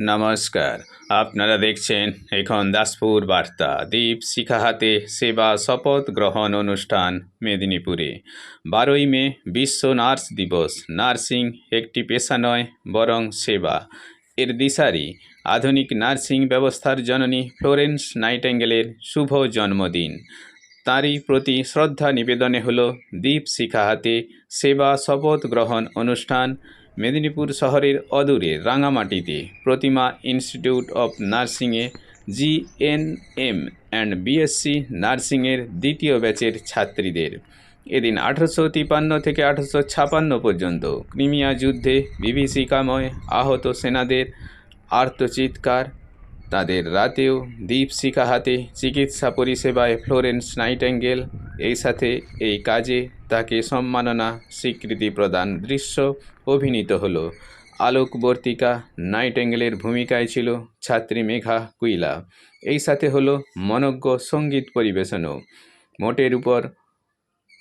নমস্কার। আপনারা দেখছেন এখন দাসপুর বার্তা। দ্বীপ শিখা হাতে সেবা শপথ গ্রহণ অনুষ্ঠান মেদিনীপুরে। বারোই মে বিশ্ব নার্স দিবস। নার্সিং একটি পেশা নয়, বরং সেবা। এর দিশারি, আধুনিক নার্সিং ব্যবস্থার জননী ফ্লোরেন্স নাইটেঙ্গেলের শুভ জন্মদিন। তাঁরই প্রতি শ্রদ্ধা নিবেদনে হল দ্বীপ শিখা হাতে সেবা শপথ গ্রহণ অনুষ্ঠান মেদিনীপুর শহরের অদূরে রাঙামাটিতে প্রতিমা ইনস্টিটিউট অফ নার্সিংয়ে জিএনএম অ্যান্ড বিএসসি নার্সিংয়ের দ্বিতীয় ব্যাচের ছাত্রীদের। এদিন আঠারোশো তিপান্ন থেকে আঠারোশো ছাপান্ন পর্যন্ত ক্রিমিয়া যুদ্ধে বিভীষিকাময় আহত সেনাদের আর্তচিৎকার, তাদের রাতেও দ্বীপ শিখা হাতে চিকিৎসা পরিষেবায় ফ্লোরেন্স নাইটেঙ্গেল এই সাথে এই কাজে তাকে সম্মাননা স্বীকৃতি প্রদান দৃশ্য অভিনীত হলো। আলোকবর্তিকা নাইটেঙ্গেলের ভূমিকায় ছিল ছাত্রী মেঘা কুইলা। এই সাথে হলো মনজ্ঞ সংগীত পরিবেশনও। মোটের উপর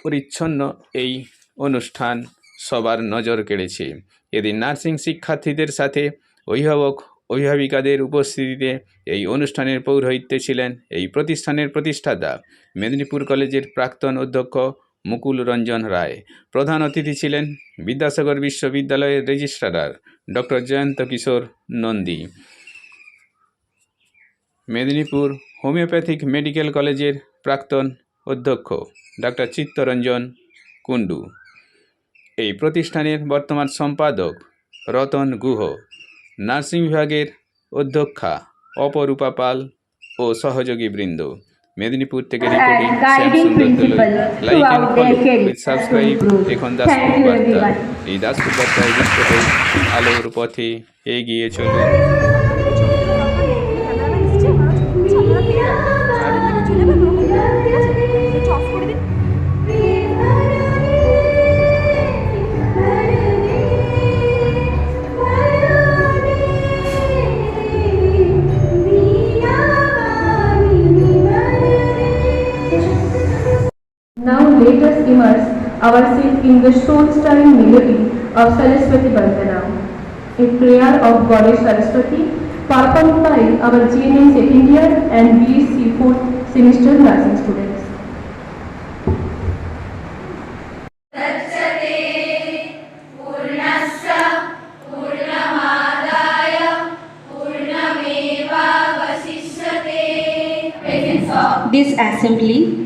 পরিচ্ছন্ন এই অনুষ্ঠান সবার নজর কেড়েছে। এদিন নার্সিং শিক্ষার্থীদের সাথে অভিভাবক অভিভাবিকাদের উপস্থিতিতে এই অনুষ্ঠানের পৌরোহিত্যে ছিলেন এই প্রতিষ্ঠানের প্রতিষ্ঠাতা। মেদিনীপুর কলেজের প্রাক্তন অধ্যক্ষ মুকুল রঞ্জন রায়। প্রধান অতিথি ছিলেন বিদ্যাসাগর বিশ্ববিদ্যালয়ের registrar doctor Jayanta Kishore Nandi. Medinipur homeopathic medical কলেজের প্রাক্তন অধ্যক্ষ ডাক্তার চিত্তরঞ্জন কুণ্ডু। এই প্রতিষ্ঠানের বর্তমান সম্পাদক রতন গুহ। নার্সিং বিভাগের অধ্যক্ষা অপরূপা পাল ও সহযোগী বৃন্দ। মেদিনীপুর থেকে reporting like and follow with subscribe এখন দাসপুর বার্তা। এই দাসপুর বার্তায় আলোর পথে এগিয়ে চলুন। Now let us immerse ourselves in the soul-stirring melody of Saraswati Bandanam, a prayer of Goddess Saraswati performed by our GNM second year and BSc fourth semester nursing students. this assembly,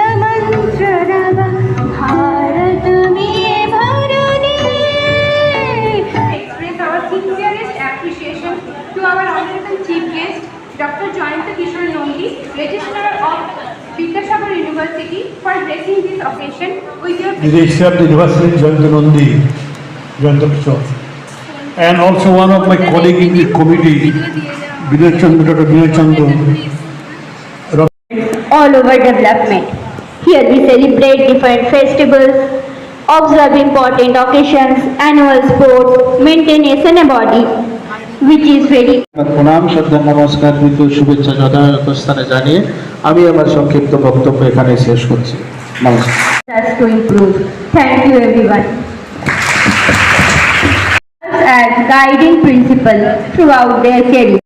appreciation to our honorable chief guest, Dr. Jayanta Kishore Nondi, Registrar of Vidyasagar University, for blessing this occasion with your the registrar of the University, Jayanta Nandi, Jayanta Kishore. And also one of my colleagues in the committee, Vinay Chandra, Dr. Vinay Chandra. all over development. Here we celebrate different festivals, observe important occasions, annual sports, maintain a sunny body, which is very প্রণাম শ্রদ্ধা নমস্কার মৃত্যু শুভেচ্ছা যথাযথ স্থানে জানিয়ে আমি আমার সংক্ষিপ্ত বক্তব্য এখানে শেষ করছি নমস্কার us to improve. Thank you everyone. As guiding principle throughout their career.